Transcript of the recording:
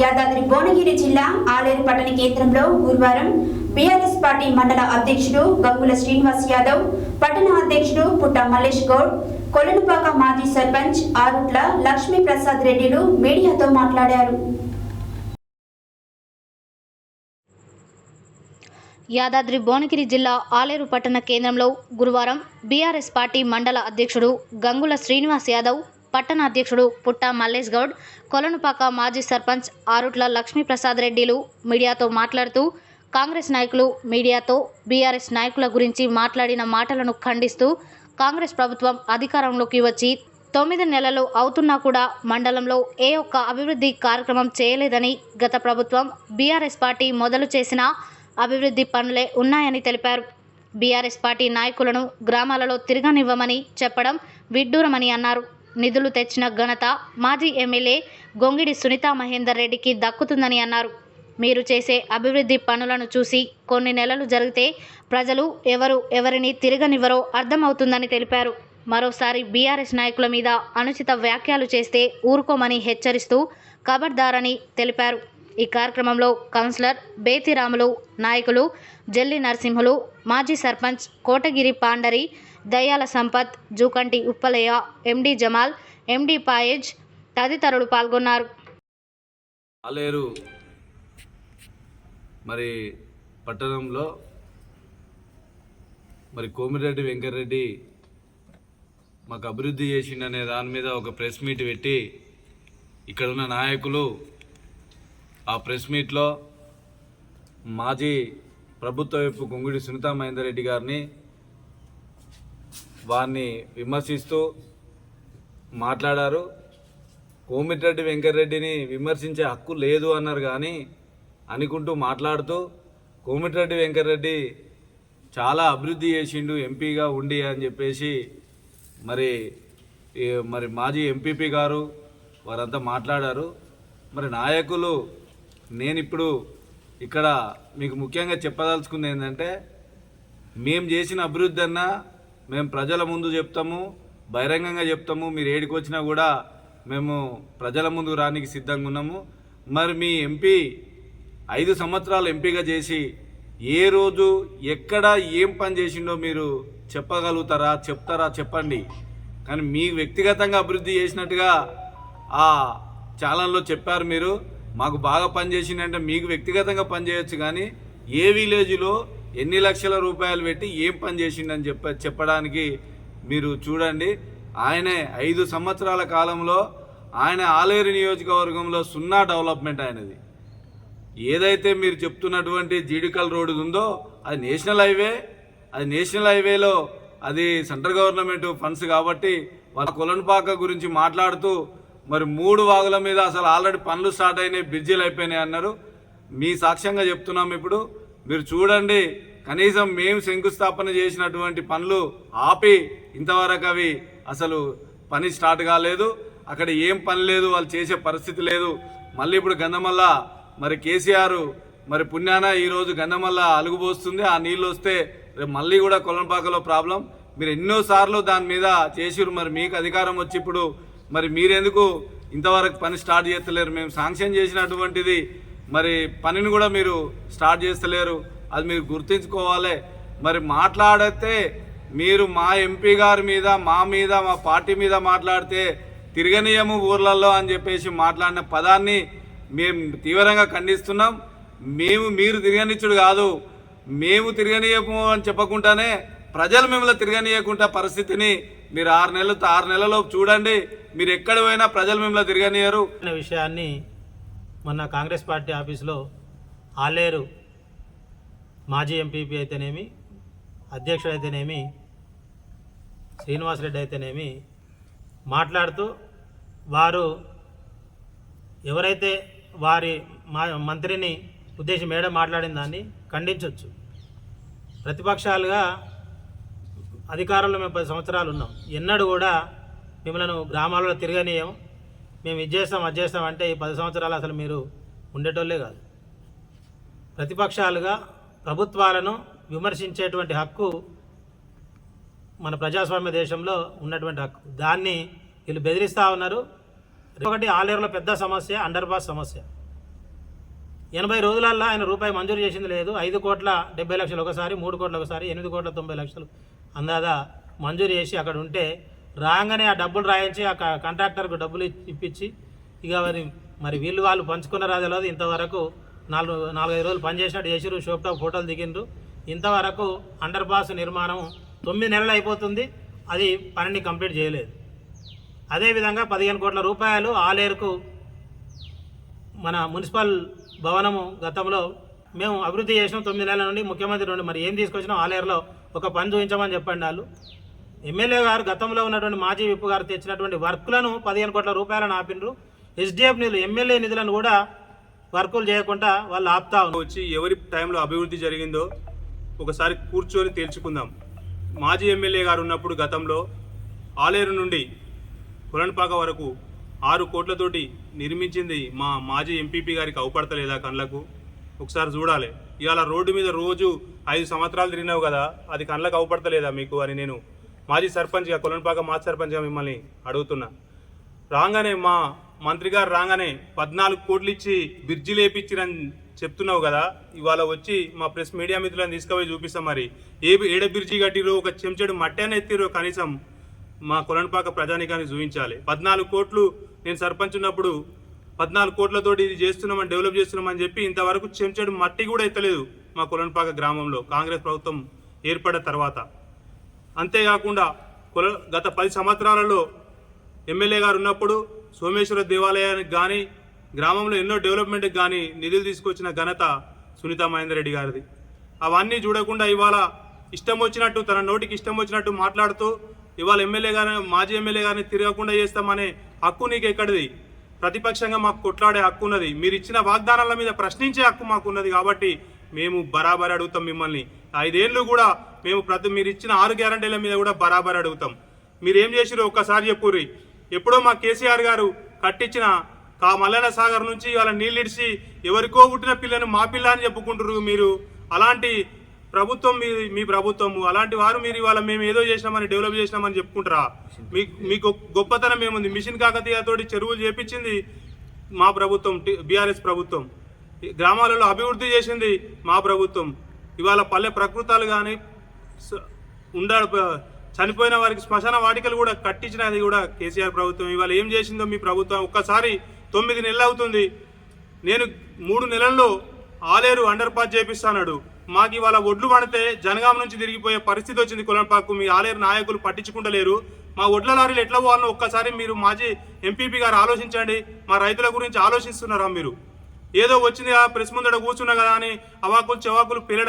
యాదాద్రి భువనగిరి జిల్లా ఆలేరు పట్టణ కేంద్రంలో గురువారం బీఆర్ఎస్ పార్టీ మండల అధ్యక్షుడు గంగుల శ్రీనివాస్ యాదవ్ పట్టణ అధ్యక్షుడు పుట్ట మల్లేష్ గౌడ్ కొలనుపాక మాజీ సర్పంచ్ ఆరుట్ల లక్ష్మీ ప్రసాద్ రెడ్డిలు మీడియాతో మాట్లాడారు. యాదాద్రి భువనగిరి జిల్లా ఆలేరు పట్టణ కేంద్రంలో గురువారం బీఆర్ఎస్ పార్టీ మండల అధ్యక్షుడు గంగుల శ్రీనివాస్ యాదవ్ పట్టణ అధ్యక్షుడు పుట్ట మల్లేష్ గౌడ్ కొలనుపాక మాజీ సర్పంచ్ ఆరుట్ల లక్ష్మీప్రసాద్ రెడ్డిలు మీడియాతో మాట్లాడుతూ కాంగ్రెస్ నాయకులు మీడియాతో బీఆర్ఎస్ నాయకుల గురించి మాట్లాడిన మాటలను ఖండిస్తూ కాంగ్రెస్ ప్రభుత్వం అధికారంలోకి వచ్చి తొమ్మిది నెలలు అవుతున్నా కూడా మండలంలో ఏ ఒక్క అభివృద్ధి కార్యక్రమం చేయలేదని గత ప్రభుత్వం బీఆర్ఎస్ పార్టీ మొదలు చేసిన అభివృద్ధి పనులే ఉన్నాయని తెలిపారు. బీఆర్ఎస్ పార్టీ నాయకులను గ్రామాలలో తిరగనివ్వమని చెప్పడం విడ్డూరమని అన్నారు. నిధులు తెచ్చిన ఘనత మాజీ ఎమ్మెల్యే గొంగిడి సునీతా మహేందర్ రెడ్డికి దక్కుతుందని అన్నారు. మీరు చేసే అభివృద్ధి పనులను చూసి కొన్ని నెలలు జరిగితే ప్రజలు ఎవరు ఎవరిని తిరగనివ్వరో అర్థమవుతుందని తెలిపారు. మరోసారి బీఆర్ఎస్ నాయకుల మీద అనుచిత వ్యాఖ్యలు చేస్తే ఊరుకోమని హెచ్చరిస్తూ కబర్దారని తెలిపారు. ఈ కార్యక్రమంలో కౌన్సిలర్ బేతిరాములు నాయకులు జల్లి నరసింహులు మాజీ సర్పంచ్ కోటగిరి పాండరి దయ్యాల సంపత్ జూకంటి ఉప్పలయ్య ఎండి జమాల్ ఎండి పాయేజ్ తదితరులు పాల్గొన్నారు. ఆలేరు మరి పట్టణంలో మరి కోమిరెడ్డి వెంకటరెడ్డి మాకు అభివృద్ధి చేసిండనే దాని మీద ఒక ప్రెస్ మీట్ పెట్టి ఇక్కడ ఉన్న నాయకులు ఆ ప్రెస్ మీట్లో మాజీ ప్రభుత్వ వైపు గొంగుడి సునీతా మహేందర్ రెడ్డి గారిని వారిని విమర్శిస్తూ మాట్లాడారు. కోమిటిరెడ్డి వెంకటరెడ్డిని విమర్శించే హక్కు లేదు అన్నారు కానీ అనుకుంటూ మాట్లాడుతూ కోమిటిరెడ్డి వెంకటరెడ్డి చాలా అభివృద్ధి చేసిండు ఎంపీగా ఉండి అని చెప్పేసి మరి మరి మాజీ ఎంపీపీ గారు వారంతా మాట్లాడారు. మరి నాయకులు నేను ఇప్పుడు ఇక్కడ మీకు ముఖ్యంగా చెప్పదలుచుకుంది ఏంటంటే మేము చేసిన అభివృద్ధి అన్నా మేము ప్రజల ముందు చెప్తాము బహిరంగంగా చెప్తాము మీరు ఏడికి వచ్చినా కూడా మేము ప్రజల ముందు రానికి సిద్ధంగా ఉన్నాము. మరి మీ ఎంపీ ఐదు సంవత్సరాలు ఎంపీగా చేసి ఏ రోజు ఎక్కడ ఏం పని చేసిండో మీరు చెప్పగలుగుతారా చెప్తారా చెప్పండి. కానీ మీ వ్యక్తిగతంగా అభివృద్ధి చేసినట్టుగా ఆ ఛానల్లో చెప్పారు మీరు. మాకు బాగా పనిచేసిందంటే మీకు వ్యక్తిగతంగా పనిచేయొచ్చు కానీ ఏ విలేజ్లో ఎన్ని లక్షల రూపాయలు పెట్టి ఏం పని చేసిండని చెప్ప చెప్పడానికి మీరు చూడండి. ఆయనే ఐదు సంవత్సరాల కాలంలో ఆయన ఆలేరు నియోజకవర్గంలో సున్నా డెవలప్మెంట్ ఆయనది. ఏదైతే మీరు చెప్తున్నటువంటి జీడికల్ రోడ్డు ఉందో అది నేషనల్ హైవే అది నేషనల్ హైవేలో అది సెంట్రల్ గవర్నమెంట్ ఫండ్స్ కాబట్టి వాళ్ళ కొలన్పాక గురించి మాట్లాడుతూ మరి మూడు వాగుల మీద అసలు ఆల్రెడీ పనులు స్టార్ట్ అయినాయి బ్రిడ్జిలు అయిపోయినాయి అన్నారు. మీ సాక్ష్యంగా చెప్తున్నాం ఇప్పుడు. మీరు చూడండి కనీసం మేము శంకుస్థాపన చేసినటువంటి పనులు ఆపి ఇంతవరకు అవి అసలు పని స్టార్ట్ కాలేదు. అక్కడ ఏం పని లేదు వాళ్ళు చేసే పరిస్థితి లేదు. మళ్ళీ ఇప్పుడు గంధమల్ల మరి కేసీఆర్ మరి పుణ్యాన ఈరోజు గంధమల్ల అలుగుపోస్తుంది ఆ నీళ్ళు వస్తే రేపు మళ్ళీ కూడా కొలంపాకలో ప్రాబ్లం. మీరు ఎన్నోసార్లు దాని మీద చేసిరు మరి మీకు అధికారం వచ్చి ఇప్పుడు మరి మీరెందుకు ఇంతవరకు పని స్టార్ట్ చేస్తలేరు మేము శాంక్షన్ చేసినటువంటిది మరి పనిని కూడా మీరు స్టార్ట్ చేస్తలేరు. అది మీరు గుర్తుంచుకోవాలి. మరి మాట్లాడితే మీరు మా ఎంపీ గారి మీద మా మీద మా పార్టీ మీద మాట్లాడితే తిరగనీయము ఊర్లలో అని చెప్పేసి మాట్లాడిన పదాన్ని మేము తీవ్రంగా ఖండిస్తున్నాం. మేము మీరు తిరగనిచ్చుడు కాదు. మేము తిరగనీయము అని చెప్పకుండానే ప్రజలు మిమ్మల్ని తిరగనీయకుండా పరిస్థితిని మీరు ఆరు నెలలు ఆరు నెలలో చూడండి. మీరు ఎక్కడ పోయినా ప్రజలు మిమ్మల్ని తిరగనీయరు. విషయాన్ని మొన్న కాంగ్రెస్ పార్టీ ఆఫీసులో ఆలేరు మాజీ ఎంపీపీ అయితేనేమి అధ్యక్షుడు అయితేనేమి శ్రీనివాసరెడ్డి అయితేనేమి మాట్లాడుతూ వారు ఎవరైతే వారి మా మంత్రిని ఉద్దేశం మేడం మాట్లాడిన దాన్ని ఖండించవచ్చు ప్రతిపక్షాలుగా అధికారంలో మేము పది సంవత్సరాలు ఉన్నాం. ఎన్నడూ కూడా మిమ్మల్ని గ్రామాలలో తిరగనీయం మేము ఇది చేస్తాం అది చేస్తాం అంటే ఈ పది సంవత్సరాలు అసలు మీరు ఉండేటోళ్ళే కాదు. ప్రతిపక్షాలుగా ప్రభుత్వాలను విమర్శించేటువంటి హక్కు మన ప్రజాస్వామ్య దేశంలో ఉన్నటువంటి హక్కు. దాన్ని వీళ్ళు బెదిరిస్తూ ఉన్నారు. ఒకటి ఆలేరులో పెద్ద సమస్య అండర్ పాస్ సమస్య. ఎనభై రోజులల్లో ఆయన రూపాయి మంజూరు చేసింది లేదు. ఐదు కోట్ల డెబ్బై లక్షలు ఒకసారి మూడు కోట్ల ఒకసారి ఎనిమిది కోట్ల తొంభై లక్షలు అందాదా మంజూరు చేసి అక్కడ ఉంటే రాగానే ఆ డబ్బులు రాయించి ఆ క- కాంట్రాక్టర్కు డబ్బులు ఇప్పించి ఇక మరి మరి వీళ్ళు వాళ్ళు పంచుకున్నారా తెలియదు. ఇంతవరకు నాలుగు నాలుగైదు రోజులు పనిచేసినట్టు చేసిరు షోప్ ఫోటోలు దిగిండ్రు. ఇంతవరకు అండర్ పాస్ నిర్మాణం తొమ్మిది నెలలు అయిపోతుంది. అది పనిని కంప్లీట్ చేయలేదు. అదేవిధంగా పదిహేను కోట్ల రూపాయలు ఆలేరుకు మన మున్సిపల్ భవనము గతంలో మేము అభివృద్ధి చేసినాం. తొమ్మిది నెలల నుండి ముఖ్యమంత్రి నుండి మరి ఏం తీసుకొచ్చినాం? ఆలేరులో ఒక పని చూపించమని చెప్పండి వాళ్ళు ఎమ్మెల్యే గారు గతంలో ఉన్నటువంటి మాజీ విప్పు గారు తెచ్చినటువంటి వర్క్లను పదిహేను కోట్ల రూపాయలను ఆపిండ్రు. ఎస్డిఎఫ్ నిధులు ఎమ్మెల్యే నిధులను కూడా వర్కులు చేయకుండా వాళ్ళు ఆపుతా వచ్చి ఎవరి టైంలో అభివృద్ధి జరిగిందో ఒకసారి కూర్చొని తేల్చుకుందాం. మాజీ ఎమ్మెల్యే గారు ఉన్నప్పుడు గతంలో ఆలేరు నుండి కురణపాక వరకు ఆరు కోట్లతోటి నిర్మించింది మా మాజీ ఎంపీపీ గారికి అవపడతలేదా కళ్ళకు? ఒకసారి చూడాలి. ఇవాళ రోడ్డు మీద రోజు ఐదు సంవత్సరాలు తిరిగినావు కదా అది కళ్ళకు అవపడతలేదా మీకు అని నేను మాజీ సర్పంచ్గా కొలన్పాక మాజీ సర్పంచ్గా మిమ్మల్ని అడుగుతున్నా. రాగానే మా మంత్రి గారు రాగానే పద్నాలుగు కోట్లు ఇచ్చి బ్రిడ్జి లేపించిరని చెప్తున్నావు కదా ఇవాళ వచ్చి మా ప్రెస్ మీడియా మిత్రులను తీసుకుపోయి చూపిస్తాం మరి. ఏ ఏడ బ్రిడ్జి కట్టిరో ఒక చెంచడు మట్టాన్ని ఎత్తిరో కనీసం మా కొలన్పాక ప్రజానికాన్ని చూపించాలి. పద్నాలుగు కోట్లు నేను సర్పంచ్ ఉన్నప్పుడు పద్నాలుగు కోట్లతోటి ఇది చేస్తున్నామని డెవలప్ చేస్తున్నామని చెప్పి ఇంతవరకు చెంచడు మట్టి కూడా ఎత్తలేదు మా కొలన్పాక గ్రామంలో. కాంగ్రెస్ ప్రభుత్వం ఏర్పడిన తర్వాత. అంతేకాకుండా కుల గత పది సంవత్సరాలలో ఎమ్మెల్యే గారు ఉన్నప్పుడు సోమేశ్వర దేవాలయానికి కానీ గ్రామంలో ఎన్నో డెవలప్మెంట్కి కానీ నిధులు తీసుకొచ్చిన ఘనత సునీత మహేందర్ రెడ్డి గారిది. అవన్నీ చూడకుండా ఇవాళ ఇష్టం వచ్చినట్టు తన నోటికి ఇష్టం వచ్చినట్టు మాట్లాడుతూ ఇవాళ ఎమ్మెల్యే గారిని మాజీ ఎమ్మెల్యే గారిని తిరగకుండా చేస్తామనే హక్కు నీకు ఎక్కడిది ప్రతిపక్షంగా మాకు కొట్లాడే హక్కు ఉన్నది. మీరు ఇచ్చిన వాగ్దానాల మీద ప్రశ్నించే హక్కు మాకు ఉన్నది కాబట్టి మేము బరాబర్ అడుగుతాం మిమ్మల్ని. ఐదేళ్ళు కూడా మేము ప్రతి మీరు ఇచ్చిన ఆరు గ్యారంటీల మీద కూడా బరాబర్ అడుగుతాం. మీరు ఏం చేసిరు ఒక్కసారి చెప్పుర్రి. ఎప్పుడో మా కేసీఆర్ గారు కట్టించిన కా మల్లన్న సాగర్ నుంచి వాళ్ళ నీళ్ళిడిచి ఎవరికో పుట్టిన పిల్లను మా పిల్ల అని చెప్పుకుంటారు మీరు. అలాంటి ప్రభుత్వం మీ మీ ప్రభుత్వము. అలాంటి వారు మీరు ఇవాళ మేము ఏదో చేసినామని డెవలప్ చేసినామని చెప్పుకుంటారా? మీకు మీకు గొప్పతనం ఏముంది? మిషన్ కాకతీయతోటి చెరువులు చేపించింది మా ప్రభుత్వం బీఆర్ఎస్ ప్రభుత్వం. గ్రామాలలో అభివృద్ధి చేసింది మా ప్రభుత్వం. ఇవాళ పల్లె ప్రకృతాలు కానీ ఉండ చనిపోయిన వారికి శ్మశాన వాటికలు కూడా కట్టించినది కూడా కేసీఆర్ ప్రభుత్వం. ఇవాళ ఏం చేసిందో మీ ప్రభుత్వం. ఒక్కసారి తొమ్మిది నెలలు అవుతుంది. నేను మూడు నెలల్లో ఆలేరు అండర్ పాస్ చేపిస్తాడు మాకు ఇవాళ ఒడ్లు పడితే జనగాం నుంచి తిరిగిపోయే పరిస్థితి వచ్చింది కొలంపాకు. మీ ఆలేరు నాయకులు పట్టించుకుంటలేరు. మా ఒడ్ల లారీలు ఎట్లా పోవాలని ఒక్కసారి మీరు మాజీ ఎంపీపీ గారు ఆలోచించండి. మా రైతుల గురించి ఆలోచిస్తున్నారా మీరు? ఏదో వచ్చింది ఆ ప్రెస్ ముందర కూర్చున్నా కదా అని అవాకులు చెవాకులు పిల్లడం